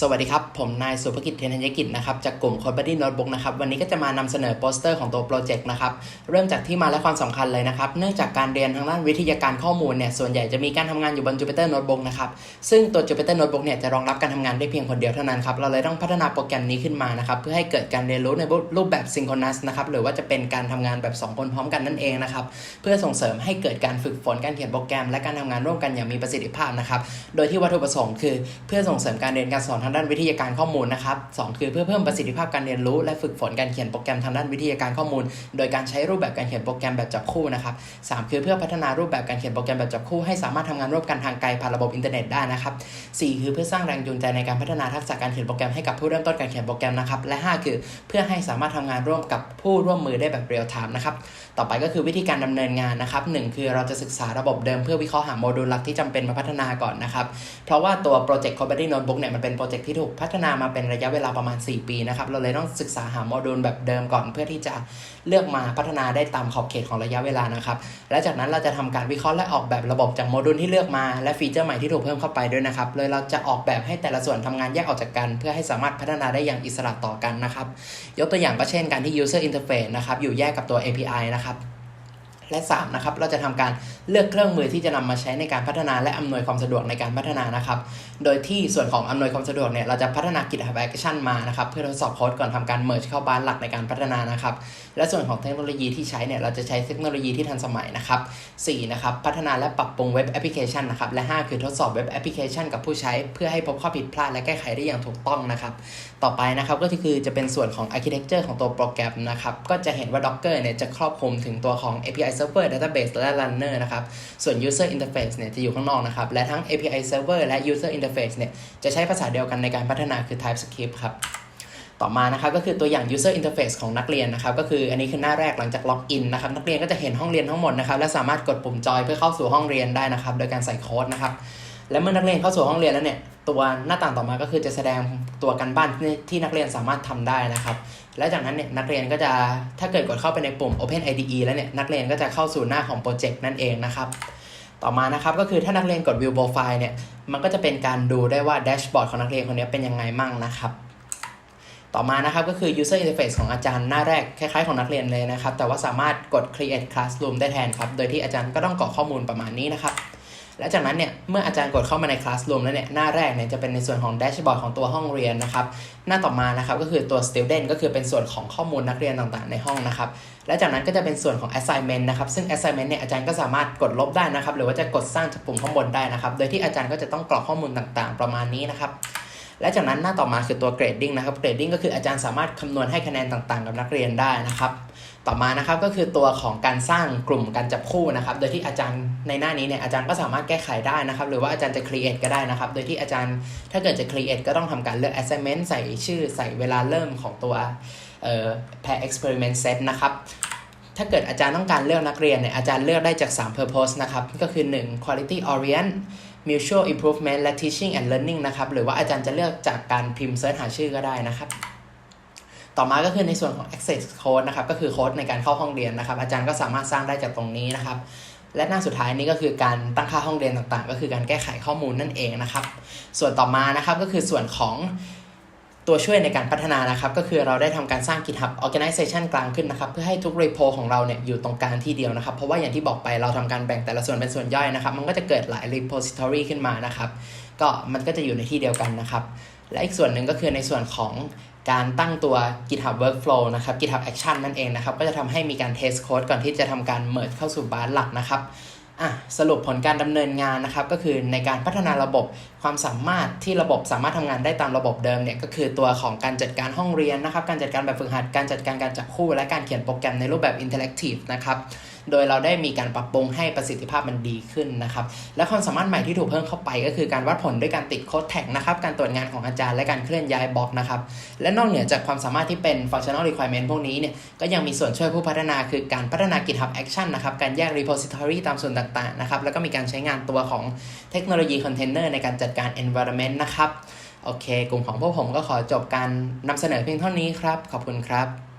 สวัสดีครับ ผมนายสุภกิจเทนธัญกิจนะครับจากกลุ่ม c o d e Buddy Notebook นะครับวันนี้ก็จะมานำเสนอโปสเตอร์ของตัวโปรเจกต์นะครับเริ่มจากที่มาและความสำคัญเลยนะครับ เนื่องจากการเรียนทางด้านวิทยาการข้อมูลเนี่ยส่วนใหญ่จะมีการทำงานอยู่บน Jupyter Notebook นะครับซึ่งตัว Jupyter Notebook เนี่ยจะรองรับการทำงานได้เพียงคนเดียวเท่านั้นครับเราเลยต้องพัฒนาโปรแกรมนี้ขึ้นมานะครับเพื่อให้เกิดการเรียนรู้ในรูปแบบ synchronous นะครับหรือว่าจะเป็นการทำงานแบบ 2 คนพร้อมกันนั่นเองนะครับเพื่อส่งเสริมให้เกิดการฝึกฝนการเขียนโปรแกรม และการทำงานร่วมกันอย่างมีประสิทธิภาพนะครับโดยที่วัตถุประสงค์คือ เพื่อส่งเสริมการเรียนการสอนทางด้านวิทยาการข้อมูลนะครับสองคือเพื่อเพิ่มประสิทธิภาพการเรียนรู้ และฝึกฝนการเขียนโปรแกรมทางด้านวิทยาการข้อมูล โดยการใช้รูปแบบการเขียนโปรแกรมแบบจับคู่นะครับสามคือเพื่อพัฒนารูปแบบการเขียนโปรแกรมแบบจับคู่ให้สามารถทำงานร่วมกันทางไกลผ่านระบบอินเทอร์เน็ตได้นะครับสี่คือเพื่อสร้างแรงจูงใจในการพัฒนาทักษะการเขียนโปรแกรมให้กับผู้เริ่มต้นการเขียนโปรแกรมนะครับและห้าคือเพื่อให้สามารถทำงานร่วมกับผู้ร่วมมือได้แบบเรียลไทม์นะครับต่อไปก็คือวิธีการดำเนินงานนะครับหนึ่งคือเราจะศึกษาระบบเดิมเพื่อวิเคราะห์หาโมดูลหลักที่จำเป็นมาพัฒนาก่อนนะครับเพราะว่าตัวโปรเจกต์ c o b a d y Notebook เนี่ยมันเป็นโปรเจกต์ที่ถูกพัฒนามาเป็นระยะเวลาประมาณ 4 ปีนะครับ เราเลยต้องศึกษาหาโมดูลแบบเดิมก่อน เพื่อที่จะเลือกมาพัฒนาได้ตามขอบเขตของระยะเวลานะครับ และจากนั้นเราจะทำการวิเคราะห์และออกแบบระบบจากโมดูลที่เลือกมาและฟีเจอร์ใหม่ที่ถูกเพิ่มเข้าไปด้วยนะครับเลยเราจะออกแบบให้แต่ละส่วนทำงานแยกออกจากกัน เพื่อให้สามารถพัฒนาได้อย่างอิสระต่อกันนะครับ ยกตัวอย่างก็เช่นการที่ user interface นะครับอยู่แยกกับตัว API นะครับ และ 3 นะครับ เราจะทำการเลือกเครื่องมือที่จะนำมาใช้ในการพัฒนาและอำนวยความสะดวกในการพัฒนานะครับ โดยที่ส่วนของอำนวยความสะดวกเนี่ย เราจะพัฒนา GitHub Action มานะครับ เพื่อทดสอบโค้ดก่อนทำการ merge เข้าบ้านหลักในการพัฒนานะครับ และส่วนของเทคโนโลยีที่ใช้เนี่ย เราจะใช้เทคโนโลยีที่ทันสมัยนะครับ4นะครับ พัฒนาและปรับปรุงเว็บแอปพลิเคชันนะครับ และ 5 คือทดสอบเว็บแอปพลิเคชันกับผู้ใช้ เพื่อให้พบข้อผิดพลาดและแก้ไขได้อย่างถูกต้องนะครับ ต่อไปนะครับ ก็คือจะเป็นส่วนของ architecture ของตัวโปรแกรมนะครับ ก็จะเห็นว่า Docker เนี่ยจะครอบคลุมถึงตัวของ API Server Database และ Runner นะครับ ส่วน User Interface เนี่ยจะอยู่ข้างนอกนะครับ และทั้ง API Server และ User Interface เนี่ยจะใช้ภาษาเดียวกันในการพัฒนาคือ TypeScript ครับต่อมานะครับก็คือตัวอย่าง user interface ของนักเรียนนะครับก็คืออันนี้คือหน้าแรกหลังจากล็อกอินนะครับนักเรียนก็จะเห็นห้องเรียนทั้งหมดนะครับและสามารถกดปุ่มจอยเพื่อเข้าสู่ห้องเรียนได้นะครับ โดยการใส่โค้ดนะครับ และเมื่อนักเรียนเข้าสู่ห้องเรียนแล้วเนี่ยตัวหน้าต่างต่อมาก็คือจะแสดงตัวกันบ้านที่นักเรียนสามารถทำได้นะครับ และจากนั้นเนี่ยนักเรียนก็จะถ้าเกิดกดเข้าไปในปุ่ม Open IDE แล้วเนี่ยนักเรียนก็จะเข้าสู่หน้าของโปรเจกต์นั่นเองนะครับ ต่อมานะครับก็คือถ้านักเรียนกด View Profile เนี่ยมันก็จะเป็นการดูได้ว่าแดชบอร์ดของนักเรียนคนนี้เป็นยังไงมั่งนะครับต่อมานะครับก็คือ user interface ของอาจารย์หน้าแรกคล้ายๆของนักเรียนเลยนะครับ แต่ว่าสามารถกด create classroom ได้แทนครับ โดยที่อาจารย์ก็ต้องกรอกข้อมูลประมาณนี้นะครับ และจากนั้นเนี่ยเมื่ออาจารย์กดเข้ามาในคลาสรวมแล้วเนี่ยหน้าแรกเนี่ยจะเป็นในส่วนของแดชบอร์ดของตัวห้องเรียนนะครับหน้าต่อมานะครับก็คือตัว Student ก็คือเป็นส่วนของข้อมูลนักเรียนต่างๆ ในห้องนะครับและจากนั้นก็จะเป็นส่วนของ Assignment นะครับซึ่ง Assignment เนี่ยอาจารย์ก็สามารถกดลบได้นะครับหรือว่าจะกดสร้างจากปุ่มข้างบนได้นะครับโดยที่อาจารย์ก็จะต้องกรอกข้อมูลต่างๆ ประมาณนี้นะครับ และจากนั้นหน้าต่อมาคือตัว grading นะครับ grading ก็คืออาจารย์สามารถคำนวณให้คะแนนต่างๆ กับนักเรียนได้นะครับต่อมานะครับก็คือตัวของการสร้างกลุ่มการจับคู่นะครับ โดยที่อาจารย์ในหน้านี้เนี่ยอาจารย์ก็สามารถแก้ไขได้นะครับ หรือว่าอาจารย์จะ create ก็ได้นะครับ โดยที่อาจารย์ถ้าเกิดจะ create ก็ต้องทำการเลือก assignment ใส่ชื่อใส่เวลาเริ่มของตัวเอ่อ pair experiment set นะครับถ้าเกิดอาจารย์ต้องการเลือกนักเรียนเนี่ยอาจารย์เลือกได้จาก 3 purpose นะครับ ก็คือ 1 quality orient mutual improvement และ teaching and learning นะครับ หรือว่าอาจารย์จะเลือกจากการพิมพ์เสิร์ชหาชื่อก็ได้นะครับ ต่อมาก็คือในส่วนของ access code นะครับ ก็คือโค้ดในการเข้าห้องเรียนนะครับ อาจารย์ก็สามารถสร้างได้จากตรงนี้นะครับและหน้าสุดท้ายนี้ก็คือการตั้งค่าห้องเรียนต่างๆ ก็คือการแก้ไขข้อมูลนั่นเองนะครับ ส่วนต่อมานะครับก็คือส่วนของ ตัวช่วยในการพัฒนานะครับ ก็คือเราได้ทำการสร้าง GitHub Organization กลางขึ้นนะครับ เพื่อให้ทุก repo ของเราเนี่ยอยู่ตรงกลางที่เดียวนะครับ เพราะว่าอย่างที่บอกไปเราทำการแบ่งแต่ละส่วนเป็นส่วนย่อยนะครับ มันก็จะเกิดหลาย repository ขึ้นมานะครับ ก็มันก็จะอยู่ในที่เดียวกันนะครับ และอีกส่วนหนึ่งก็คือในส่วนของการตั้งตัว GitHub Workflow นะครับ GitHub Action นั่นเองนะครับ ก็จะทำให้มีการ test code ก่อนที่จะทำการ merge เข้าสู่บาสหลักนะครับ อะสรุปผลการดำเนินงานนะครับก็คือในการพัฒนาระบบความสามารถที่ระบบสามารถทำงานได้ตามระบบเดิมเนี่ยก็คือตัวของการจัดการห้องเรียนนะครับ การจัดการแบบฝึกหัดการจัดการการจับคู่ และการเขียนโปรแกรมในรูปแบบอินเทอร์แอคทีฟนะครับ โดยเราได้มีการปรับปรุงให้ประสิทธิภาพมันดีขึ้นนะครับ และความสามารถใหม่ที่ถูกเพิ่มเข้าไป ก็คือการวัดผลด้วยการติดโค้ดแท็กนะครับ การตรวจงานของอาจารย์และการเคลื่อนย้ายบล็อกนะครับ และนอกเหนือจากความสามารถที่เป็น functional requirement พวกนี้เนี่ยก็ยังมีส่วนช่วยผู้พัฒนาคือการพัฒนา GitHub Action นะครับการแยก repository ตามส่วนต่างๆนะครับแล้วก็มีการใช้งานตัวของเทคโนโลยีคอนเทนเนอร์ในการจัดการ environment นะครับโอเค กลุ่มของพวกผมก็ขอจบการนำเสนอเพียงเท่านี้ครับ ขอบคุณครับ